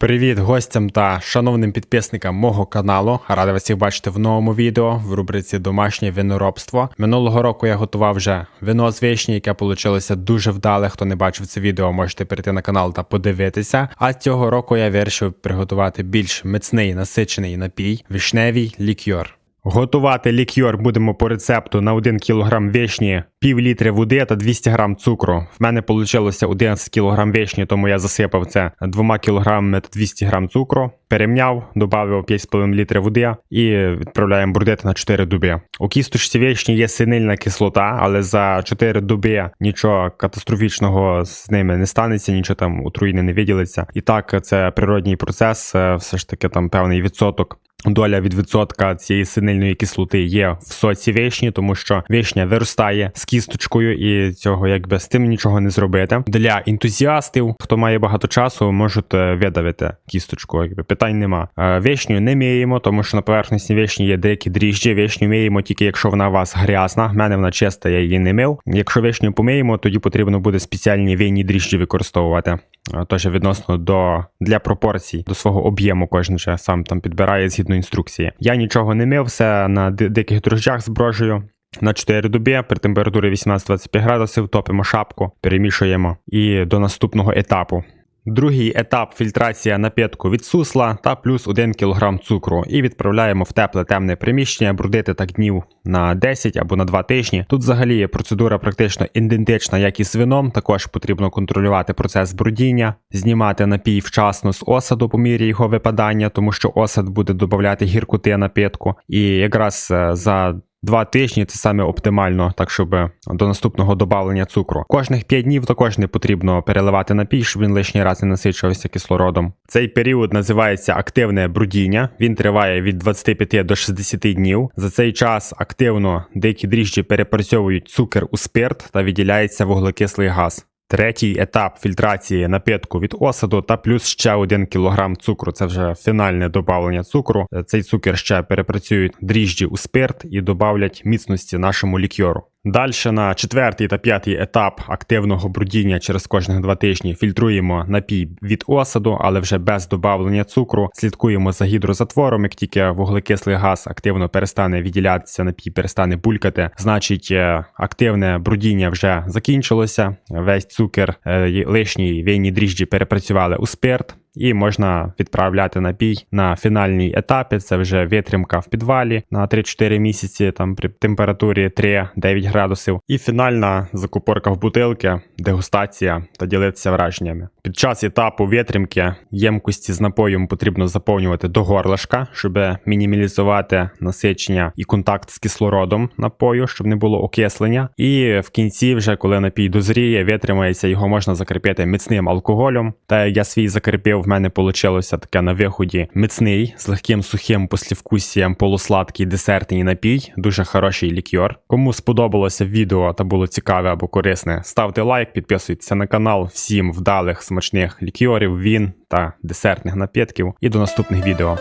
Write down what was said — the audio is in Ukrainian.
Привіт гостям та шановним підписникам мого каналу. Радий вас всіх бачити в новому відео в рубриці Домашнє виноробство. Минулого року я готував вже вино з вишні, яке вийшло дуже вдале. Хто не бачив це відео, можете перейти на канал та подивитися. А цього року я вирішив приготувати більш міцний насичений напій вишневий лікьор. Готувати лікьор будемо по рецепту на 1 кг вишні, пів літри води та 200 г цукру. В мене вийшло 11 кг вишні, тому я засипав це 2 кг та 200 г цукру, перемняв, додав 5,5 літри води і відправляємо брудити на 4 дуби. У кісточці вишні є синильна кислота, але за 4 дуби нічого катастрофічного з ними не станеться, нічого там отруєння не виділиться. І так, це природній процес, е, все ж таки там певний відсоток. Доля від відсотка цієї синильної кислоти є в соці вишні, тому що вишня виростає з кісточкою, і цього якби з тим нічого не зробити. Для ентузіастів, хто має багато часу, можуть е, видавити кісточку. Якби питань нема. Е, Вишню не міємо, тому що на поверхності вишні є деякі дріжджі. Вишню міємо тільки якщо вона у вас грязна. В мене вона чиста, я її не мив. Якщо вишню помиємо, тоді потрібно буде спеціальні винні дріжджі використовувати. Е, Тож відносно до для пропорцій до свого об'єму кожен вже сам там підбирає згідно інструкції. Я нічого не мив, все на диких дрожжах з. На 4 доби при температурі 18-25 градусів топимо шапку, перемішуємо і до наступного етапу. Другий етап фільтрація напитку від сусла та плюс 1 кг цукру. І відправляємо в тепле темне приміщення, брудити так днів на 10 або на 2 тижні. Тут взагалі процедура практично ідентична, як і з вином. Також потрібно контролювати процес брудіння, знімати напій вчасно з осаду по мірі його випадання, тому що осад буде додати гіркоти напитку. І якраз е, за Два тижні це саме оптимально, так щоб до наступного додавлення цукру. Кожних 5 днів також не потрібно переливати напій, щоб він лишній раз не насичувався кислородом. Цей період називається активне брудіння. Він триває від 25 до 60 днів. За цей час активно деякі дріжджі перепрацьовують цукер у спирт та виділяється вуглекислий газ. Третій етап фільтрації напитку від осаду та плюс ще 1 кг цукру. Це вже фінальне додавлення цукру. Цей цукер ще перепрацюють дріжджі у спирт і додавлять міцності нашому лікьору. Далі на четвертий та п'ятий етап активного брудіння через кожних два тижні фільтруємо напій від осаду, але вже без додавлення цукру. Слідкуємо за гідрозатвором. Як тільки вуглекислий газ активно перестане відділятися, напій перестане булькати, значить е, активне брудіння вже закінчилося. Весь цукер е, лишній винні дріжджі перепрацювали у спирт. І можна відправляти напій на фінальній етапі. Це вже витримка в підвалі на 3-4 місяці, там при температурі 3-9 градусів. І фінальна закупорка в бутилки, дегустація та ділитися враженнями. Під час етапу витримки ємкості з напоєм потрібно заповнювати до горлышка, щоб мінімалізувати насичення і контакт з кислородом напою, щоб не було окислення. І в кінці, вже коли напій дозріє, витримається, його можна закріпити міцним алкоголем. Та я свій закріпив, мене вийшло таке на виході міцний з легким сухим послівкусієм полусладкий десертний напій, дуже хороший лікьор. Кому сподобалося відео та було цікаве або корисне, ставте лайк, підписуйтесь на канал. Всім вдалих смачних лікьорів, він та десертних напідків. І до наступних відео.